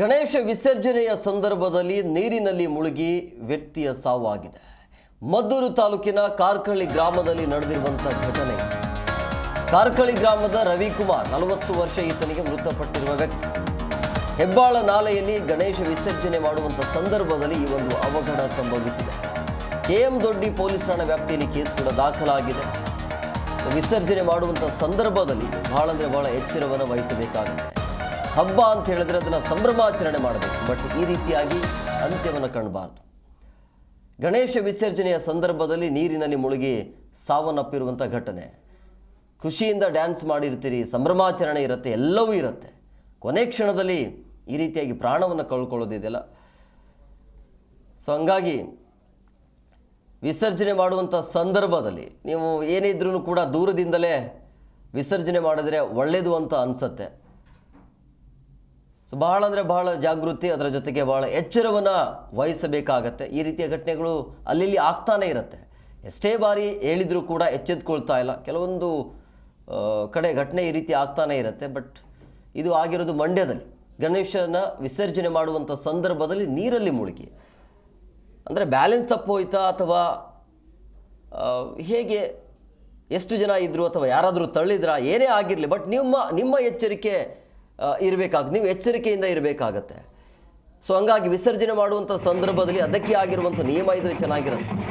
ಗಣೇಶ ವಿಸರ್ಜನೆಯ ಸಂದರ್ಭದಲ್ಲಿ ನೀರಿನಲ್ಲಿ ಮುಳುಗಿ ವ್ಯಕ್ತಿಯ ಸಾವಾಗಿದೆ. ಮದ್ದೂರು ತಾಲೂಕಿನ ಕಾರ್ಕಳ್ಳಿ ಗ್ರಾಮದಲ್ಲಿ ನಡೆದಿರುವಂಥ ಘಟನೆ. ಕಾರ್ಕಳ್ಳಿ ಗ್ರಾಮದ ರವಿಕುಮಾರ್ ನಲವತ್ತು ವರ್ಷ ಈತನಿಗೆ ಮೃತಪಟ್ಟಿರುವ ವ್ಯಕ್ತಿ. ಹೆಬ್ಬಾಳ ನಾಲೆಯಲ್ಲಿ ಗಣೇಶ ವಿಸರ್ಜನೆ ಮಾಡುವಂಥ ಸಂದರ್ಭದಲ್ಲಿ ಈ ಒಂದು ಅವಘಡ ಸಂಭವಿಸಿದೆ. ಕೆಎಂ ದೊಡ್ಡಿ ಪೊಲೀಸ್ ಠಾಣಾ ವ್ಯಾಪ್ತಿಯಲ್ಲಿ ಕೇಸ್ ಕೂಡ ದಾಖಲಾಗಿದೆ. ವಿಸರ್ಜನೆ ಮಾಡುವಂಥ ಸಂದರ್ಭದಲ್ಲಿ ಬಹಳ ಅಂದರೆ ಬಹಳ ಎಚ್ಚರವನ್ನು ವಹಿಸಬೇಕಾಗುತ್ತೆ. ಹಬ್ಬ ಅಂತ ಹೇಳಿದ್ರೆ ಅದನ್ನು ಸಂಭ್ರಮಾಚರಣೆ ಮಾಡಬೇಕು. ಬಟ್ ಈ ರೀತಿಯಾಗಿ ಅಂತ್ಯವನ್ನು ಕಾಣಬಾರ್ದು. ಗಣೇಶ ವಿಸರ್ಜನೆಯ ಸಂದರ್ಭದಲ್ಲಿ ನೀರಿನಲ್ಲಿ ಮುಳುಗಿ ಸಾವನ್ನಪ್ಪಿರುವಂಥ ಘಟನೆ. ಖುಷಿಯಿಂದ ಡ್ಯಾನ್ಸ್ ಮಾಡಿರ್ತೀರಿ, ಸಂಭ್ರಮಾಚರಣೆ ಇರುತ್ತೆ, ಎಲ್ಲವೂ ಇರುತ್ತೆ. ಕೊನೆ ಕ್ಷಣದಲ್ಲಿ ಈ ರೀತಿಯಾಗಿ ಪ್ರಾಣವನ್ನು ಕಳ್ಕೊಳ್ಳೋದಿದೆಯಲ್ಲ ಸೊ ಹಂಗಾಗಿ ವಿಸರ್ಜನೆ ಮಾಡುವಂಥ ಸಂದರ್ಭದಲ್ಲಿ ನೀವು ಏನೇ ಇದ್ರೂ ಕೂಡ ದೂರದಿಂದಲೇ ವಿಸರ್ಜನೆ ಮಾಡಿದ್ರೆ ಒಳ್ಳೆಯದು ಅಂತ ಅನಿಸುತ್ತೆ. ಸೊ ಬಹಳ ಅಂದರೆ ಬಹಳ ಜಾಗೃತಿ, ಅದರ ಜೊತೆಗೆ ಬಹಳ ಎಚ್ಚರವನ್ನು ವಹಿಸಬೇಕಾಗತ್ತೆ. ಈ ರೀತಿಯ ಘಟನೆಗಳು ಅಲ್ಲಿ ಆಗ್ತಾನೇ ಇರುತ್ತೆ. ಎಷ್ಟೇ ಬಾರಿ ಹೇಳಿದರೂ ಕೂಡ ಎಚ್ಚೆತ್ಕೊಳ್ತಾ ಇಲ್ಲ. ಕೆಲವೊಂದು ಕಡೆ ಘಟನೆ ಈ ರೀತಿ ಆಗ್ತಾನೇ ಇರುತ್ತೆ. ಬಟ್ ಇದು ಆಗಿರೋದು ಮಂಡ್ಯದಲ್ಲಿ. ಗಣೇಶನ ವಿಸರ್ಜನೆ ಮಾಡುವಂಥ ಸಂದರ್ಭದಲ್ಲಿ ನೀರಲ್ಲಿ ಮುಳುಗಿ. ಅಂದರೆ ಬ್ಯಾಲೆನ್ಸ್ ತಪ್ಪು ಹೋಯ್ತಾ ಅಥವಾ ಹೇಗೆ ಎಷ್ಟು ಜನ ಇದ್ದರು ಅಥವಾ ಯಾರಾದರೂ ತಳ್ಳಿದ್ರಾ? ಏನೇ ಆಗಿರಲಿ, ಬಟ್ ನಿಮ್ಮ ನಿಮ್ಮ ಎಚ್ಚರಿಕೆ ಇರಬೇಕಾಗ ನೀವು ಎಚ್ಚರಿಕೆಯಿಂದ ಇರಬೇಕಾಗತ್ತೆ. ಸೊ ಹಂಗಾಗಿ ವಿಸರ್ಜನೆ ಮಾಡುವಂಥ ಸಂದರ್ಭದಲ್ಲಿ ಅದಕ್ಕೆ ಆಗಿರುವಂಥ ನಿಯಮ ಇದ್ರೆ ಚೆನ್ನಾಗಿರುತ್ತೆ.